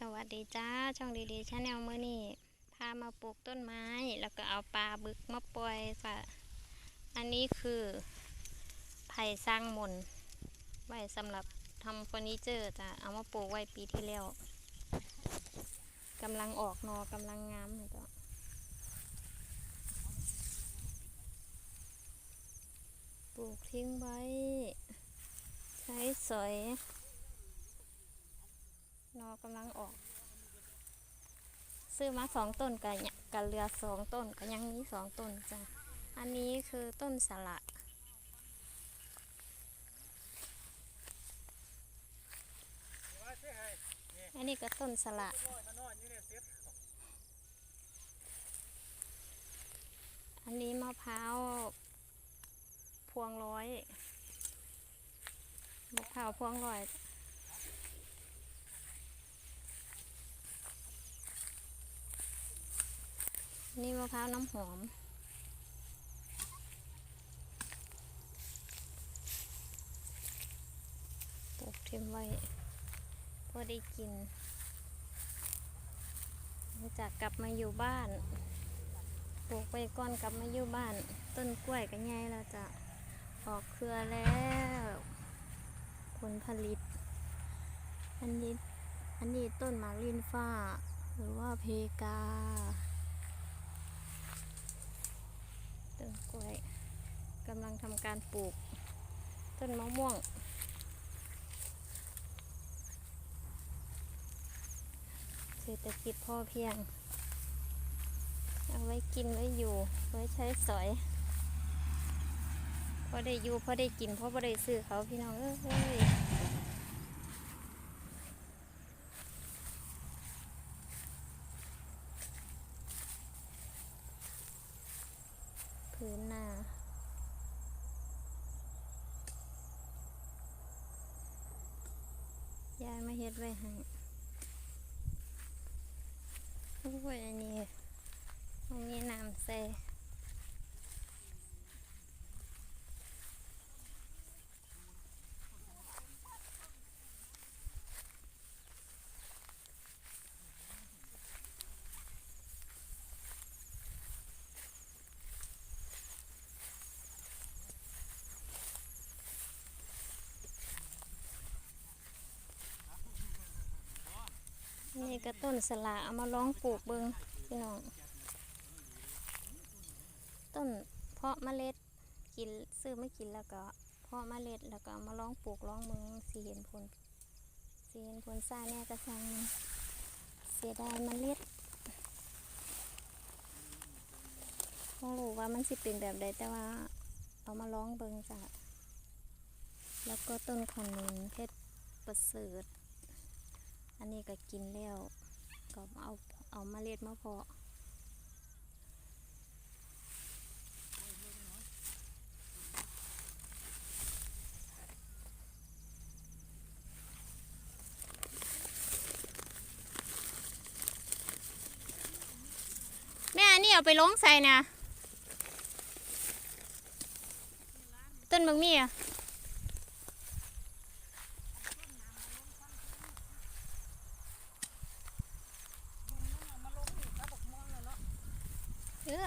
สวัสดีจ้า ช่องดีๆชาแนลเมื่อนี้พามาปลูกต้นไม้ แล้วก็เอาปลาบึกมาปล่อยค่ะอันนี้คือไผ่สร้างมนต์ไว้สำหรับทำเฟอร์นิเจอร์จ้ะเอามาปลูกไว้ปีที่แล้วกำลังออกนอกำลังงามเลยจ้ะปลูกทิ้งไว้ ใช้สอย นอกำลังออก ซื้อมาสองต้นกันกันเรือสองต้นก็ยังมีสองต้นจ้ะอันนี้คือต้นสละอันนี้ก็ต้นสละอันนี้มะพร้าวพวงร้อยมะพร้าวพวงร้อย นี่มะพร้าวน้ำหอม ปลูกเทมไว้พอได้กินหลังจากกลับมาอยู่บ้าน ปลูกไปก่อนกลับมาอยู่บ้าน ต้นกล้วยก็ใหญ่แล้วจะออกเครือแล้ว ผลผลิต อันนี้ อันนี้ต้นมาลินฟ้า หรือว่าเพกา ต้นกล้วยกำลังทำการปลูก ต้นมะม่วง เศรษฐกิจพอเพียง เอาไว้กินไว้อยู่ ไว้ใช้สอยพอได้อยู่พอได้กินพอพอได้ซื้อเขาพี่น้องเอ้ย นหน้า ยายมาเฮ็ดไว้ให้โอ้ยอันนี้ตรงนี้น้ำใส่ นี่ก็ต้นสละเอามาลองปลูกเบิงพี่น้อง ต้นเพาะเมล็ดกินซื้อไม่กินแล้วก็ เพาะเมล็ดแล้วก็มาลองปลูกลองเมืองสีเห็นผลสีเห็นผลซ่าแน่กระชังมันเสียดายเมล็ดต้องรู้ว่ามันสิเป็นแบบใดแต่ว่า เอามาลองเบิงจ้ะแล้วก็ต้นขนุนเพชรประเสริฐ อันนี้ก็กินแล้ว ก็เอาเอาเมล็ดมาเพาะแม่อันนี้เอาไปลงใส่นะต้นบักมี่อะ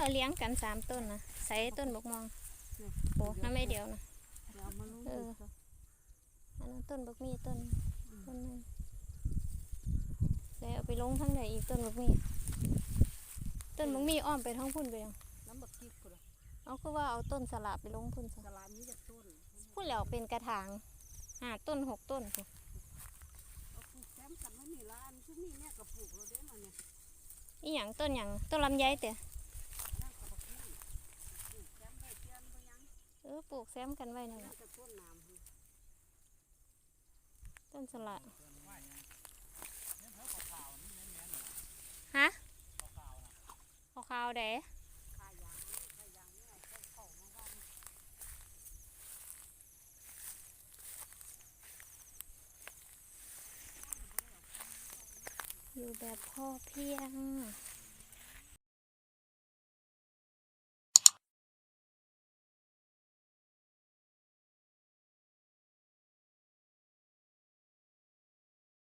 เออเลี้ยงกันสามต้นนะใส่ต้นบกมองโอ้น้ำไม่เดียวนะเอามาลงเอออันนั้นต้นบักมี่ต้นต้นนึงใส่เอาไปลงทั้งไหนอีกต้นบักมี่ต้นบักมี่อ้อมไปท้องพุ่นไปยังน้ำบักพริกพุ่นล่ะเอาคือว่าเอาต้นสลับไปลงพุ่นซะสลามนี้จากต้นพูดแล้วเป็นกระถางห้าต้นหกต้นพู้นเอาปลูกแซมกันไว้นี่ละอันที่นี่แม่ก็ปลูกเราได้มาเนี่ยอีหยังต้นหยังต้นลำไยเตะ นั่นก็บักนี่ปลูกแซมได้เพียนบ่ยัง เออ ปลูกแซมกันไว้นั่นนั่ล่ะนก็ต้นน้ำต้นสลัดฮะขาวๆเด้ขายางขายางนี่ไงเข้าเข้ามาบ้านอยู่แบบพ่อเพียง